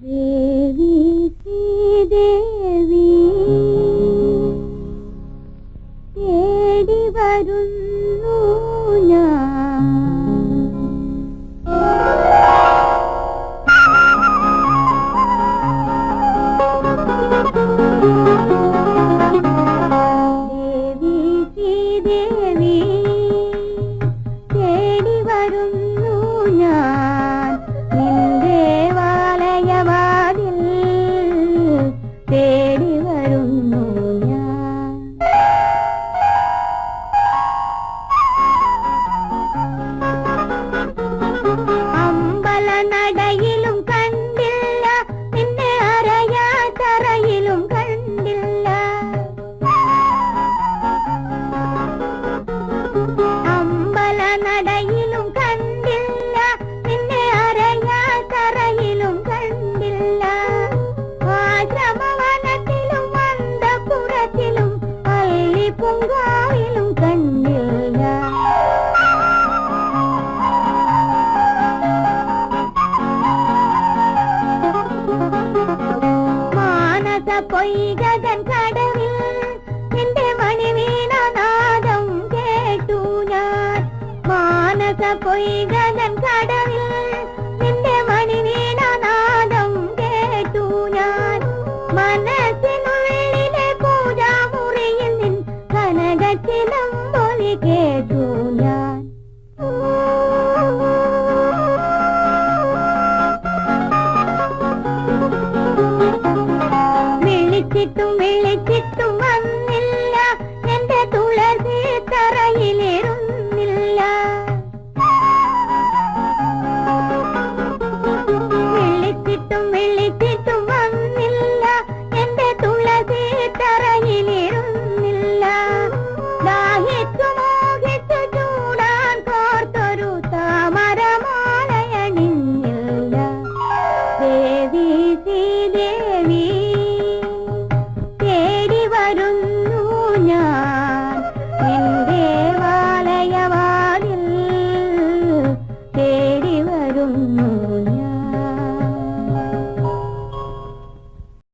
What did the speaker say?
ദേവി തേടി വരുന്നു അമ്പലനടയിലും കണ്ടില്ല നിന്നെ അരയാത്തറയിലും കണ്ടില്ല ആശ്രമവനത്തിലും അന്തപുരത്തിലും അള്ളിപ്പുങ്കാവിലും കണ്ടില്ല മാനസ പൊയ്കതൻ കടവിൽ മാനസ പൊയ്കതൻ കടവിൽ നിന്റെ മണിവീണ നാദം കേട്ടു ഞാൻ. മനസ്സിനുള്ളിലെ പൂജാമുറിയിൽ നിൻ കനകച്ചിലമ്പൊലി കേട്ടു ഞാൻ. വിളിച്ചിട്ടും fueron muñecas.